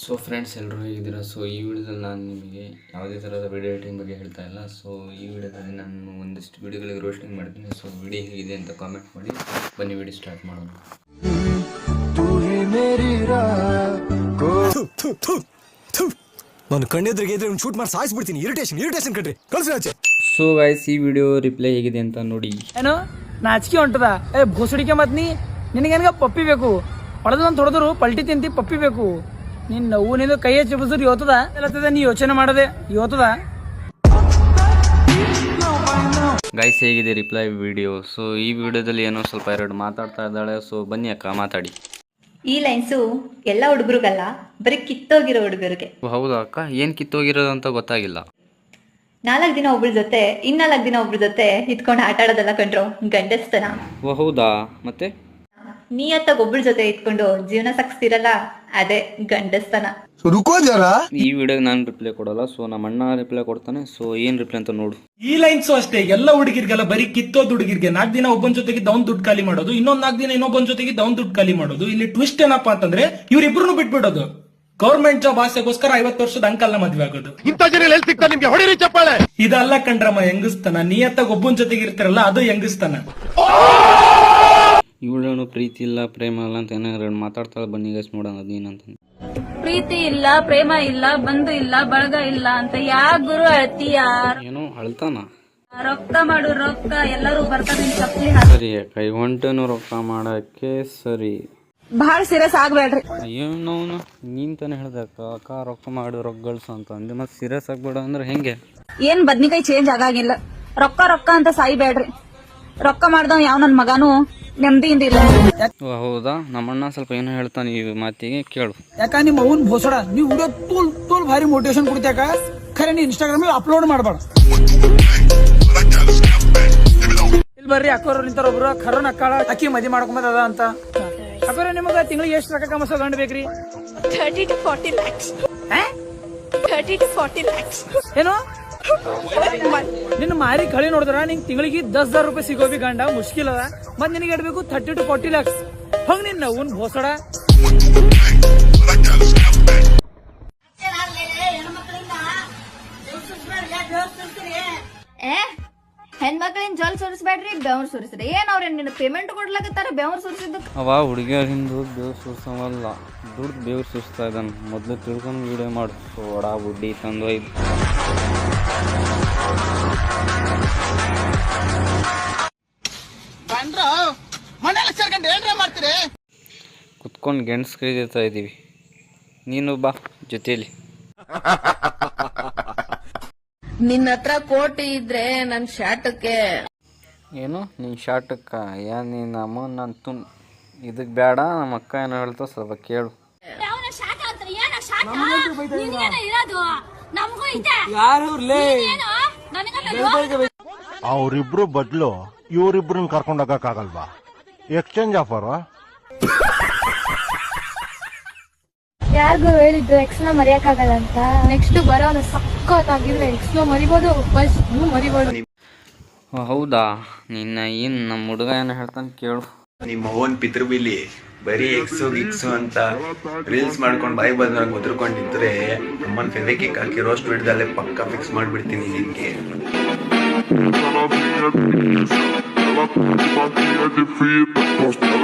So friends ಎಲ್ಲರೂ ಹೇಗಿದ್ದೀರಾ? So ಈ ವಿಡಿಯೋದಲ್ಲಿ ನಾನು ನಿಮಗೆ ಯಾವುದೇ ಥರದ ವಿಡಿಯೋ ಎಡಿಟಿಂಗ್ ಬಗ್ಗೆ ಹೇಳ್ತಾ ಇಲ್ಲ. ಸೊ ಈ ವಿಡಿಯೋದಲ್ಲಿ ನಾನು ಒಂದಿಷ್ಟು ವಿಡಿಯೋಗಳಿಗೆ ರೋಸ್ಟಿಂಗ್ ಮಾಡ್ತೀನಿ. ಸೊ ವಿಡಿಯೋ ಹೇಗಿದೆ ಅಂತ ಕಾಮೆಂಟ್ ಮಾಡಿ. ಬನ್ನಿ ವಿಡಿಯೋ ಸ್ಟಾರ್ಟ್ ಮಾಡೋಣ. ನಾನು ಕಣ್ಣೆದ್ರಿಗೆ ಇದ್ರೆ ಶೂಟ್ ಮಾಡಿ ಸಾಯಿಸ್ಬಿಡ್ತೀನಿ. ಇರಿಟೇಷನ್ ಇರಿಟೇಷನ್ ಕಟ್ರಿ ಕಳ್ಸಿ ಆಚೆ ಸೊ ಗಾಯ್ಸ್ ಈ ವಿಡಿಯೋ ರಿಪ್ಲೈ ಹೇಗಿದೆ ಅಂತ ನೋಡಿ. ಏನು ನಾಚಿಕೆ ಹೊಂಟದ. ಏ ಭೋಸಡಿಕೆ ಮತ್ ನೀ ನಿನಗೇನಾಗ ಪಪ್ಪಿ ಬೇಕು? ಹೊಡೆದು ಅಂತ ಹೊಡೆದ್ರು ಪಲ್ಟಿ ತಿಂತಿ ಪಪ್ಪಿ ಬೇಕು. ನಿನ್ನ ನೋವು ನಿಂದು ಕೈ ಯೋತದ ಎಲ್ಲತ್ತದ ನೀ ಯೋಚನೆ ಮಾಡದೆ ಯೋತದ ಗೈಸ್ ಹೇಗಿದೆ ರಿಪ್ಲೈ ವಿಡಿಯೋ ಸೊ ಈ ವಿಡಿಯೋದಲ್ಲಿ ಏನೋ ಸ್ವಲ್ಪ ಎರಡು ಮಾತಾಡ್ತಾ ಇದ್ದಾಳೆ. ಸೊ ಬನ್ನಿ ಅಕ್ಕ ಮಾತಾಡಿ. ಈ ಲೈನ್ಸು ಎಲ್ಲ ಹುಡುಗರಿಗಲ್ಲ ಬರೀ ಕಿತ್ತೋಗಿರೋ ಹುಡುಗರಿಗೆ. ಹೌದಾ ಅಕ್ಕ? ಏನು ಕಿತ್ತೋಗಿರೋದು ಅಂತ ಗೊತ್ತಾಗಿಲ್ಲ. ನಾಲ್ಕು ದಿನ ಒಬ್ರ ಜೊತೆ ಇನ್ನಾಲ್ಕು ದಿನ ಒಬ್ರ ಜೊತೆ ಇತ್ಕೊಂಡು ಆಟ ಆಡೋದೆಲ್ಲ ಕಂಡ್ರು ಗಂಡಸ್ತನ. ಓ ಹೌದಾ? ಮತ್ತೆ? ನೀಯತ್ತಾಗ ಒಬ್ಬಳ ಜೊತೆ ಇಟ್ಕೊಂಡು ಜೀವನ ಸಾಗಿಸ್ತಿರಲ್ಲ ಅದೇ ಗಂಡಸ್ತನ. ರುಕೋ ಜರ? ಈ ವಿಡಿಯೋಗೆ ನಾನು ರಿಪ್ಲೈ ಕೊಡಲ್ಲ ಸೊ ನಮ್ಮ ಅಣ್ಣ ರಿಪ್ಲೈ ಕೊಡ್ತಾನೆ ಸೊ ಏನ್ ರಿಪ್ಲೈ ಅಂತ ನೋಡು. ಈ ಲೈನ್ಸ್ ಅಷ್ಟೇ ಎಲ್ಲ ಹುಡುಗಿರ್ಗೆಲ್ಲ ಬರೀ ಕಿತ್ತೋದ್ ಹುಡುಗಿರ್ಗೆ ನಾಲ್ಕು ದಿನ ಒಬ್ಬನ ಜೊತೆಗೆ ದೌನ್ ದುಡ್ಡು ಖಾಲಿ ಮಾಡೋದು ಇನ್ನೊಂದ್ ನಾಲ್ಕು ದಿನ ಇನ್ನೊಬ್ಬನ ಜೊತೆಗೆ ದೌನ್ ದುಡ್ಡು ಖಾಲಿ ಮಾಡೋದು. ಇಲ್ಲಿ ಟ್ವಿಸ್ಟ್ ಏನಪ್ಪಾ ಅಂತಂದ್ರೆ ಇವ್ರಿಬ್ರು ಬಿಟ್ಬಿಡೋದು. ಗೌರ್ಮೆಂಟ್ ಜಾಬ್ ಆಸೆಗೋಸ್ಕರ ಐವತ್ತು ವರ್ಷದ ಅಂಕಲ್ನ ಮದ್ವೆ ಆಗೋದು. ಇದಲ್ಲ ಕಂಡ್ರಮ್ಮ ಹೆಂಗಸ್ತಾನ. ನಿಯತ್ತಾಗ ಒಬ್ಬನ ಜೊತೆಗೆ ಇರ್ತಾರಲ್ಲ ಅದು ಹೆಂಗಸ್ತಾನ. ಇವಳೇನು ಪ್ರೀತಿ ಇಲ್ಲ ಪ್ರೇಮ ಇಲ್ಲ ಅಂತ ಏನೋ ಎರಡು ಮಾತಾಡ್ತಾಳೆ ಬನ್ನಿ ಗೈಸ್ ನೋಡೋಣ ಅದೇನಂತ ಪ್ರೀತಿ ಇಲ್ಲ ಪ್ರೇಮ ಇಲ್ಲ ಬಂಧು ಇಲ್ಲ ಬಳಗ ಇಲ್ಲ ಅಂತ ಯಾ ಗುರು ಅಳತಿಯ ಏನು ಅಳ್ತಾನ. ರೊಕ್ಕ ಮಾಡು ರೊಕ್ಕ. ಎಲ್ಲರೂ ಬರ್ತಾರೆ ಚಪ್ಪಲಿ ಸರಿ ಕೈ ಹೊಂಟನು ರೊಕ್ಕ ಮಾಡಕ್ಕೆ ಸರಿ. ಬಹಳ ಸೀರಿಯಸ್ ಆಗ್ಬೇಡ್ರಿ. ಏನು ನೀನ್ ತಾನೇ ಹೇಳ್ದೆ ಅಕ್ಕ ಅಕ್ಕ ರೊಕ್ಕ ಮಾಡು ರೊಕ್ಕ ಗಳಿಸು ಅಂತ. ಅಂದೆ ಮತ್ತೆ ಸೀರಿಯಸ್ ಆಗ್ಬೇಡ ಅಂದ್ರೆ ಹೆಂಗೆ? ಏನ್ ಬದ್ನಿಕಾಯಿ ಚೇಂಜ್ ಆಗಾಗಿಲ್ಲ. ರೊಕ್ಕ ರೊಕ್ಕ ಅಂತ ಸಾಯ್ಬೇಡ್ರಿ. ರೊಕ್ಕ ಮಾಡ್ದವ್ ಯಾವ ನನ್ ಮಗನು? ನೆಮ್ಮದಿಯಿಂದ ಇಲ್ಲ ಓ ಹೌದಾ? ನಮ್ಮಣ್ಣ ಸ್ವಲ್ಪ ಏನೋ ಹೇಳ್ತಾನೆ ಈ ಮಾತಿಗೆ ಕೇಳು. ಯಾಕ ನಿಮ್ಮ ಅವನ್ ಭೋಸಡ? ನೀವು ಹುಡುಗ ತೋಲ್ ತೋಲ್ ಭಾರಿ ಮೋಟಿವೇಶನ್ ಕೊಡ್ತ್ಯಾಕ ಖರೆ ನೀ ಇನ್ಸ್ಟಾಗ್ರಾಮ್ ಅಪ್ಲೋಡ್ ಮಾಡಬೇಡ. ಇಲ್ಲಿ ಬರ್ರಿ ಅಕ್ಕೋರ್ ನಿಂತಾರ ಒಬ್ರು. ಖರೋನ್ ಅಕ್ಕಾಳ ಅಕ್ಕಿ ಮದಿ ಮಾಡ್ಕೊಂಬದ ಅದ ಅಂತ. ಅಕ್ಕೋರ ನಿಮಗ ತಿಂಗಳಿಗೆ ಎಷ್ಟು ರೊಕ್ಕ ಕಮಸ ಗಂಡ ಬೇಕ್ರಿ thirty to forty lakhs thirty to forty lakhs ಏನು? ನಿನ್ನ ಮಾರಿ ಕಳಿ ನೋಡಿದ್ರ ನಿಂಗೆ ತಿಂಗಳಿಗೆ ದಸ್ ಹಜಾರ್ ರೂಪಾಯಿ ಸಿಗೋಬಿ ಗಂಡ ಮುಷ್ಕಿಲ್ ಅದ. ಮತ್ ನಿನಗೆ ಇಡಬೇಕು ಥರ್ಟಿ ಟು ಫಾರ್ಟಿ ಲ್ಯಾಕ್ಸ್ ಹಂಗ ನಿನ್ನ ಅವ್ನ್ ಭೋಸಡ. ಏ ಹೆಣ್ಮಕ್ಳಿನ ಜಲ್ ಸುರಿಸ್ಬೇಡ್ರಿ ಬೆವ್ರ ಸುರಿಸ್ರಿ. ಏನ್ ಅವ್ರ ನಿನ್ನ ಪೇಮೆಂಟ್ ಕೊಡ್ಲಾಕತ್ತಾರ ಬೆವ್ರು ಸುರಿಸಿದ್ದು ಅವ ಹುಡುಗಿಯರಿಂದ ಬೇವ್ರು ಸುರಿಸವಲ್ಲ. ದುಡ್ಡು ಬೇವ್ರು ಸುರಿಸ್ತಾ ಇದ್ದಾನೆ ಮೊದಲು ತಿಳ್ಕೊಂಡು ವಿಡಿಯೋ ಮಾಡು. ಸೊ ವಡ ಬುಡ್ಡಿ ತಂದು ಒಯ್ದು ಕುತ್ಕೊಂಡು ಗೆಣಸ್ ಕೈದಿರ್ತಾ ಇದ್ದೀವಿ ನೀನು ಬಾ ಜೊತೆಯಲ್ಲಿ ನಿನ್ನ ಹತ್ರ ಕೋಟಿ ಇದ್ರೆ ನನ್ ಶಾಟಕ್ಕೆ. ಏನು? ನಿನ್ನ ಶಾರ್ಟಕ್ಕ ಯಾ ನಿನ್ನ ಅಮ್ಮ ನಾನು ತುಂ ಇದಕ್ಕೆ ಬೇಡ ನಮ್ಮ ಅಕ್ಕ ಏನೋ ಹೇಳ್ತಾ ಸ್ವಲ್ಪ ಕೇಳು. ಅವರಿಬ್ರು ಬದಲು ಇವರಿಬ್ರನ್ನ ಕರ್ಕೊಂಡು ಆಗಲ್ವಾ? ಎಕ್ಸ್ಚೇಂಜ್ ಆಫರ್ ಯಾರಿಗೂ ಹೇಳಿದ್ರು ಎಕ್ಸ್ನ ಮರೆಯಕ್ಕಾಗಲ್ಲ ಅಂತ. ನೆಕ್ಸ್ಟ್ ಬರೋನು ಸಕ್ಕತ್ತಾಗಿದ್ರೆ ಎಕ್ಸ್ನ ಮರಿಬೋದು ಫಸ್ಟ್ ಮರಿಬೋದು. ಹೌದಾ? ನಿನ್ನ ಏನು ನಮ್ಮ ಹುಡುಗ ಏನ ಹೇಳ್ತಾನೆ ಕೇಳು. ನಿಮ್ಮ ಓನ್ ಪಿತೃಬಿಲಿ ಬರೀ ಎಕ್ಸು ಗಿಕ್ಸು ಅಂತ ರೀಲ್ಸ್ ಮಾಡ್ಕೊಂಡು ಬಾಯಿ ಬಂದಾಗ ಒದ್ರಕೊಂಡಿದ್ರೆ ಫೆವೆ ಕೇಕ್ ಹಾಕಿ ರೋಸ್ಟ್ ಬಿಡ್ದಲ್ಲೇ ಪಕ್ಕ ಫಿಕ್ಸ್ ಮಾಡ್ಬಿಡ್ತೀನಿ ನಿನ್ಗೆ.